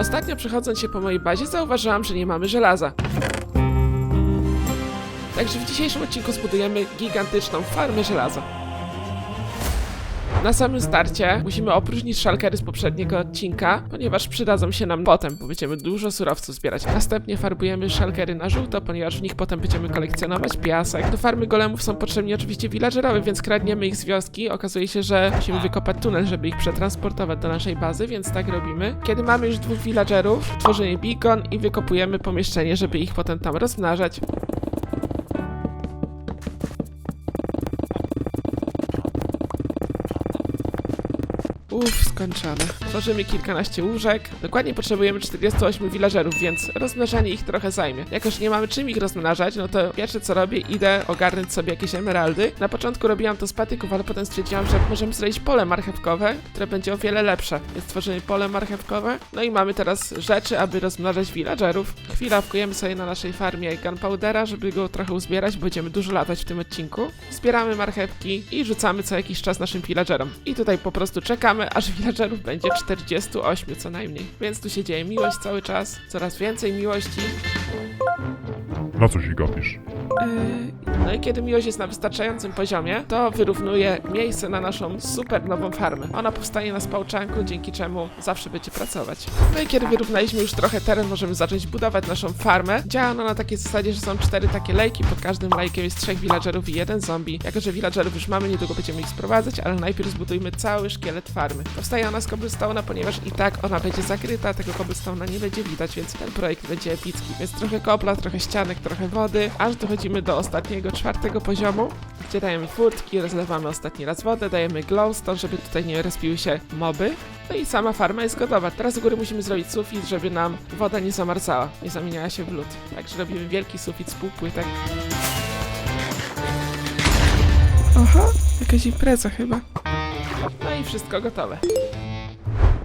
Ostatnio przechodząc się po mojej bazie zauważyłam, że nie mamy żelaza. Także w dzisiejszym odcinku zbudujemy gigantyczną farmę żelaza. Na samym starcie musimy opróżnić szalkery z poprzedniego odcinka, ponieważ przydadzą się nam potem, bo będziemy dużo surowców zbierać. Następnie farbujemy szalkery na żółto, ponieważ w nich potem będziemy kolekcjonować piasek. Do farmy golemów są potrzebni oczywiście villagerowie, więc kradniemy ich z wioski. Okazuje się, że musimy wykopać tunel, żeby ich przetransportować do naszej bazy, więc tak robimy. Kiedy mamy już dwóch villagerów, tworzymy beacon i wykopujemy pomieszczenie, żeby ich potem tam rozmnażać. Uff, skończone. Tworzymy kilkanaście łóżek. Dokładnie potrzebujemy 48 villagerów, więc rozmnażanie ich trochę zajmie. Jako, że nie mamy czym ich rozmnażać, no to pierwsze co robię, idę ogarnąć sobie jakieś emeraldy. Na początku robiłam to z patyków, ale potem stwierdziłam, że możemy zrobić pole marchewkowe, które będzie o wiele lepsze. Więc tworzymy pole marchewkowe. No i mamy teraz rzeczy, aby rozmnażać villagerów. Chwila, wkujemy sobie na naszej farmie gunpowdera, żeby go trochę uzbierać, bo będziemy dużo latać w tym odcinku. Zbieramy marchewki i rzucamy co jakiś czas naszym villagerom. I tutaj po prostu czekamy, aż villagerów będzie 48 co najmniej. Więc tu się dzieje miłość cały czas, coraz więcej miłości. Na co się gapisz? Yy, No i kiedy miłość jest na wystarczającym poziomie, to wyrównuje miejsce na naszą super nową farmę. Ona powstanie na spałczanku, dzięki czemu zawsze będzie pracować. No i kiedy wyrównaliśmy już trochę teren, możemy zacząć budować naszą farmę. Działa ona na takiej zasadzie, że są cztery takie lejki, pod każdym lejkiem jest trzech villagerów i jeden zombie. Jako, że villagerów już mamy, niedługo będziemy ich sprowadzać, ale najpierw zbudujmy cały szkielet farmy. Powstaje ona z cobblestone'a, ponieważ i tak ona będzie zakryta, tego cobblestone'a nie będzie widać, więc ten projekt będzie epicki. Więc trochę kopla, trochę ścianek, trochę wody, aż dochodzimy do ostatniego, czwartego poziomu, gdzie dajemy furtki, rozlewamy ostatni raz wodę, dajemy glowstone, żeby tutaj nie respiły się moby. No i sama farma jest gotowa. Teraz u góry musimy zrobić sufit, żeby nam woda nie zamarzała, nie zamieniała się w lód. Także robimy wielki sufit z półpłytek. Aha, jakaś impreza chyba. No i wszystko gotowe.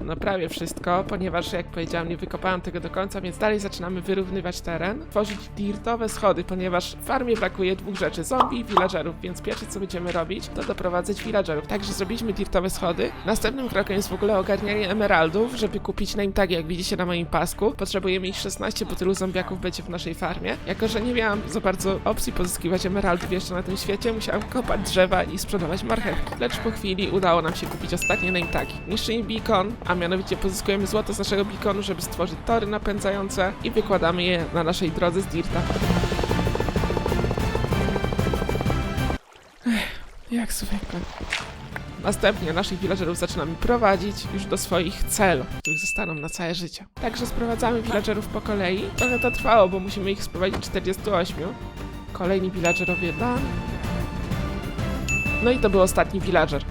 No prawie wszystko, ponieważ jak powiedziałam, nie wykopałam tego do końca, więc dalej zaczynamy wyrównywać teren, tworzyć dirtowe schody, ponieważ w farmie brakuje dwóch rzeczy, zombie i villagerów, więc pierwsze co będziemy robić, to doprowadzać villagerów. Także zrobiliśmy dirtowe schody. Następnym krokiem jest w ogóle ogarnianie emeraldów, żeby kupić name tagi, jak widzicie na moim pasku. Potrzebujemy ich 16, bo tylu zombiaków będzie w naszej farmie. Jako, że nie miałam za bardzo opcji pozyskiwać emeraldów jeszcze na tym świecie, musiałam kopać drzewa i sprzedawać marchewki. Lecz po chwili udało nam się kupić ostatnie name tagi. Niszczymy beacon, a mianowicie pozyskujemy złoto z naszego beaconu, żeby stworzyć tory napędzające i wykładamy je na naszej drodze z dirta. Ech, jak zwykle. Następnie naszych villagerów zaczynamy prowadzić już do swoich celów, których zostaną na całe życie. Także sprowadzamy villagerów po kolei. Trochę to trwało, bo musimy ich sprowadzić 48. Kolejni villagerowie dan. No i to był ostatni villager.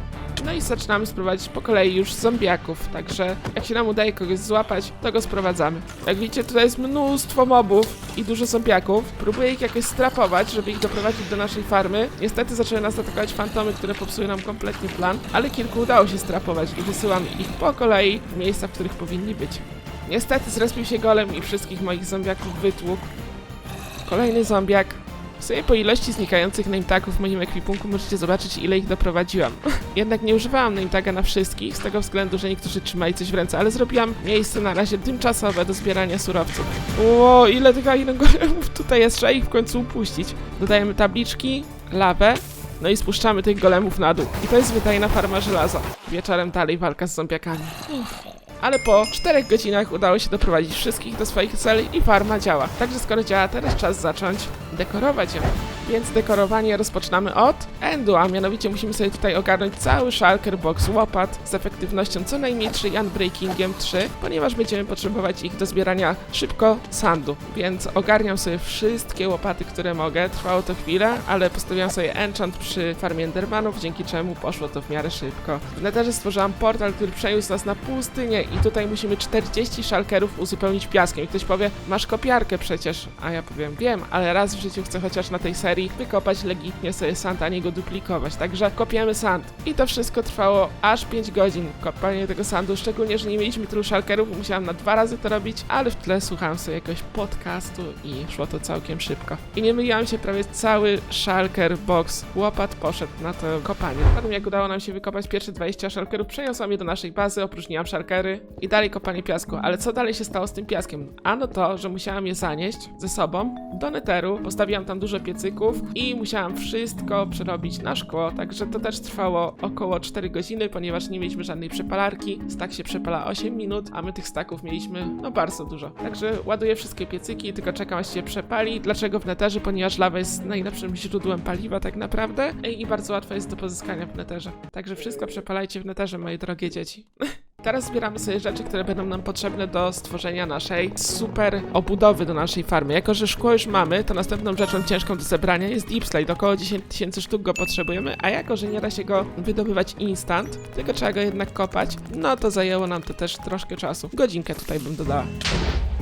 No i zaczynamy sprowadzić po kolei już zombiaków, także jak się nam udaje kogoś złapać, to go sprowadzamy. Jak widzicie, tutaj jest mnóstwo mobów i dużo zombiaków. Próbuję ich jakoś strapować, żeby ich doprowadzić do naszej farmy. Niestety zaczęły nas atakować fantomy, które popsuły nam kompletnie plan, ale kilku udało się strapować i wysyłam ich po kolei w miejsca, w których powinni być. Niestety zrespił się golem i wszystkich moich zombiaków wytłukł. Kolejny zombiak. W sumie po ilości znikających name-tagów w moim ekwipunku możecie zobaczyć ile ich doprowadziłam. Jednak nie używałam name-taga na wszystkich, z tego względu, że niektórzy trzymali coś w ręce, ale zrobiłam miejsce na razie tymczasowe do zbierania surowców. Ło, ile tych golemów tutaj jest, trzeba ich w końcu upuścić. Dodajemy tabliczki, lawę, no i spuszczamy tych golemów na dół. I to jest wydajna farma żelaza. Wieczorem dalej walka z zombiakami. Uff. Ale po 4 godzinach udało się doprowadzić wszystkich do swoich celi i farma działa. Także skoro działa, teraz czas zacząć dekorować ją. Więc dekorowanie rozpoczynamy od endu, a mianowicie musimy sobie tutaj ogarnąć cały shulker box łopat z efektywnością co najmniej 3 i unbreakingiem 3, ponieważ będziemy potrzebować ich do zbierania szybko sandu. Więc ogarniam sobie wszystkie łopaty, które mogę. Trwało to chwilę, ale postawiłam sobie enchant przy farmie endermanów, dzięki czemu poszło to w miarę szybko. W netherze stworzyłam portal, który przeniósł nas na pustynię i tutaj musimy 40 szalkerów uzupełnić piaskiem. I ktoś powie, masz kopiarkę przecież. A ja powiem, wiem, ale raz w życiu chcę chociaż na tej serii wykopać legitnie sobie sand, a nie go duplikować. Także kopiemy sand. I to wszystko trwało aż 5 godzin, kopanie tego sandu, szczególnie, że nie mieliśmy tylu szalkerów, musiałam na dwa razy to robić, ale w tle słuchałam sobie jakiegoś podcastu i szło to całkiem szybko. I nie myliłam się prawie cały szalker box. Łopat poszedł na to kopanie. Potem jak udało nam się wykopać pierwsze 20 szalkerów, przeniosłam je do naszej bazy, opróżniłam szalkery i dalej kopanie piasku. Ale co dalej się stało z tym piaskiem? Ano to, że musiałam je zanieść ze sobą do neteru, postawiłam tam dużo piecyków i musiałam wszystko przerobić na szkło, także to też trwało około 4 godziny, ponieważ nie mieliśmy żadnej przepalarki. Stak się przepala 8 minut, a my tych staków mieliśmy no bardzo dużo. Także ładuję wszystkie piecyki, tylko czekam aż się przepali. Dlaczego w neterze? Ponieważ lawa jest najlepszym źródłem paliwa tak naprawdę i bardzo łatwe jest do pozyskania w neterze. Także wszystko przepalajcie w neterze, moje drogie dzieci. Teraz zbieramy sobie rzeczy, które będą nam potrzebne do stworzenia naszej super obudowy do naszej farmy. Jako, że szkło już mamy, to następną rzeczą ciężką do zebrania jest deep. Około 10 tysięcy sztuk go potrzebujemy, a jako, że nie da się go wydobywać instant, tylko trzeba go jednak kopać, no to zajęło nam to też troszkę czasu. Godzinkę tutaj bym dodała.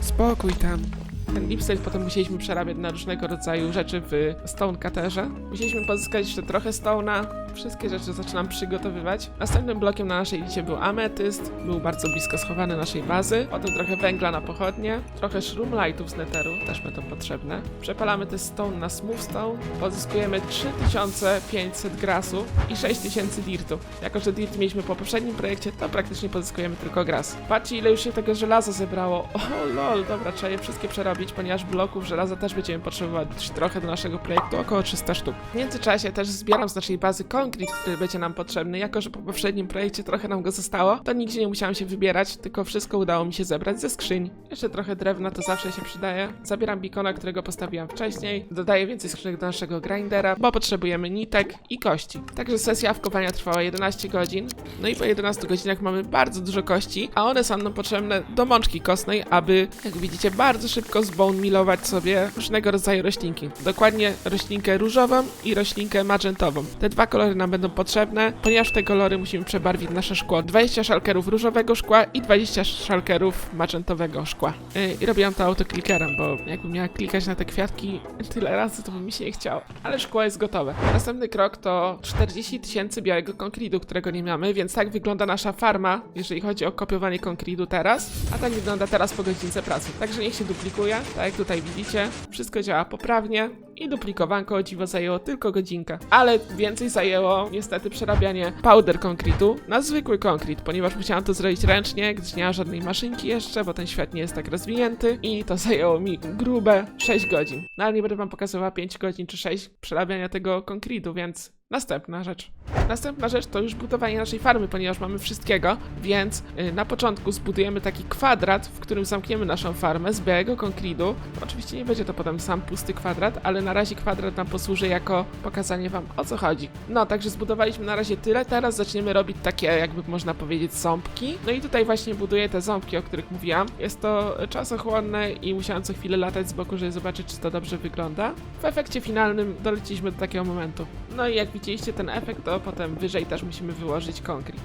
Spokój tam. Ten slate potem musieliśmy przerabiać na różnego rodzaju rzeczy w stone cutterze. Musieliśmy pozyskać jeszcze trochę stone'a. Wszystkie rzeczy zaczynam przygotowywać. Następnym blokiem na naszej liście był ametyst. Był bardzo blisko schowany naszej bazy. Potem trochę węgla na pochodnie. Trochę shroomlightów z netheru. Też będą potrzebne. Przepalamy te stone na smooth stone. Pozyskujemy 3500 grasów i 6000 dirtu. Jako, że dirt mieliśmy po poprzednim projekcie, to praktycznie pozyskujemy tylko gras. Patrzcie ile już się tego żelaza zebrało. O lol, dobra, trzeba je wszystkie przerobić, ponieważ bloków żelaza też będziemy potrzebować trochę do naszego projektu, około 300 sztuk. W międzyczasie też zbieram z naszej bazy konkret, który będzie nam potrzebny. Jako, że po poprzednim projekcie trochę nam go zostało, to nigdzie nie musiałam się wybierać, tylko wszystko udało mi się zebrać ze skrzyń. Jeszcze trochę drewna, to zawsze się przydaje. Zabieram bikona, którego postawiłam wcześniej. Dodaję więcej skrzynek do naszego grindera, bo potrzebujemy nitek i kości. Także sesja wkopania trwała 11 godzin. No i po 11 godzinach mamy bardzo dużo kości, a one są nam potrzebne do mączki kostnej, aby, jak widzicie, bardzo szybko zbone milować sobie różnego rodzaju roślinki. Dokładnie roślinkę różową i roślinkę magentową. Te dwa kolory nam będą potrzebne, ponieważ te kolory musimy przebarwić nasze szkło. 20 szalkerów różowego szkła i 20 szalkerów magentowego szkła. Yy, I robiłam to autoklikerem, bo jakbym miała klikać na te kwiatki tyle razy, to by mi się nie chciało. Ale szkło jest gotowe. Następny krok to 40 tysięcy białego konkritu, którego nie mamy, więc tak wygląda nasza farma, jeżeli chodzi o kopiowanie konkritu teraz, a tak wygląda teraz po godzince pracy. Także niech się duplikuje, tak jak tutaj widzicie. Wszystko działa poprawnie i duplikowanko o dziwo zajęło tylko godzinkę. Ale więcej zajęło niestety przerabianie powder konkritu na zwykły konkret, ponieważ musiałam to zrobić ręcznie, gdyż nie ma żadnej maszynki jeszcze, bo ten świat nie jest tak rozwinięty i to zajęło mi grube 6 godzin. No ale nie będę wam pokazywała 5 godzin czy 6 przerabiania tego konkretu, więc Następna rzecz. Następna rzecz to już budowanie naszej farmy, ponieważ mamy wszystkiego, więc y, na początku zbudujemy taki kwadrat, w którym zamkniemy naszą farmę z białego konkritu. Oczywiście nie będzie to potem sam pusty kwadrat, ale na razie kwadrat nam posłuży jako pokazanie wam o co chodzi. No, także zbudowaliśmy na razie tyle, teraz zaczniemy robić takie, jakby można powiedzieć, ząbki. No i tutaj właśnie buduję te ząbki, o których mówiłam. Jest to czasochłonne i musiałam co chwilę latać z boku, żeby zobaczyć, czy to dobrze wygląda. W efekcie finalnym doleciliśmy do takiego momentu. No i jak widzieliście ten efekt, to potem wyżej też musimy wyłożyć konkret.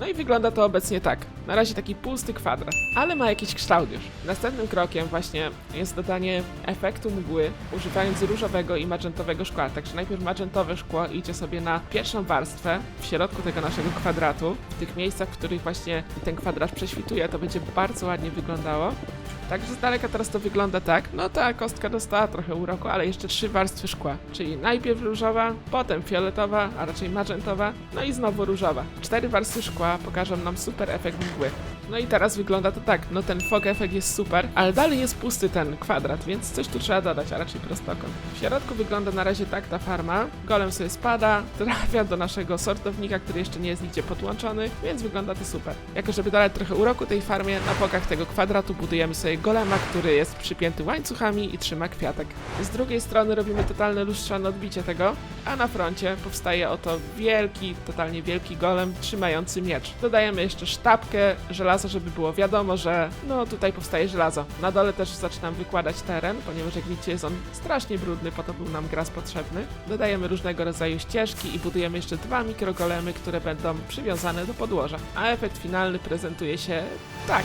No i wygląda to obecnie tak. Na razie taki pusty kwadrat, ale ma jakiś kształt już. Następnym krokiem właśnie jest dodanie efektu mgły, używając różowego i magentowego szkła. Także najpierw magentowe szkło idzie sobie na pierwszą warstwę w środku tego naszego kwadratu. W tych miejscach, w których właśnie ten kwadrat prześwituje, to będzie bardzo ładnie wyglądało. Także z daleka teraz to wygląda tak. No ta kostka dostała trochę uroku, ale jeszcze trzy warstwy szkła. Czyli najpierw różowa, potem fioletowa, a raczej magentowa, no i znowu różowa. Cztery warstwy szkła pokażą nam super efekt mgły. No i teraz wygląda to tak, no ten fog efekt jest super, ale dalej jest pusty ten kwadrat, więc coś tu trzeba dodać, a raczej prostokąt. W środku wygląda na razie tak ta farma. Golem sobie spada, trafia do naszego sortownika, który jeszcze nie jest nigdzie podłączony, więc wygląda to super. Jako żeby dodać trochę uroku tej farmie, na bokach tego kwadratu budujemy sobie golema, który jest przypięty łańcuchami i trzyma kwiatek. Z drugiej strony robimy totalne lustrzane odbicie tego, a na froncie powstaje oto wielki, totalnie wielki golem trzymający miecz. Dodajemy jeszcze sztabkę żelaza, żeby było wiadomo, że no tutaj powstaje żelazo. Na dole też zaczynam wykładać teren, ponieważ jak widzicie jest on strasznie brudny, po to był nam gras potrzebny. Dodajemy różnego rodzaju ścieżki i budujemy jeszcze dwa mikrogolemy, które będą przywiązane do podłoża. A efekt finalny prezentuje się tak.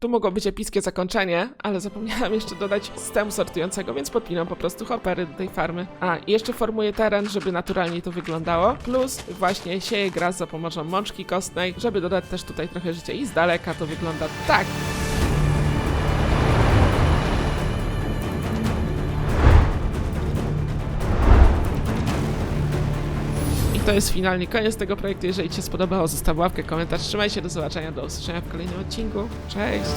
Tu mogło być epickie zakończenie, ale zapomniałam jeszcze dodać systemu sortującego, więc podpinam po prostu hopery do tej farmy. A, i jeszcze formuję teren, żeby naturalnie to wyglądało. Plus właśnie sieję gras za pomocą mączki kostnej, żeby dodać też tutaj trochę życia i z daleka to wygląda tak. To jest finalnie koniec tego projektu. Jeżeli Ci się spodobało, zostaw łapkę, komentarz. Trzymaj się, do zobaczenia, do usłyszenia w kolejnym odcinku. Cześć!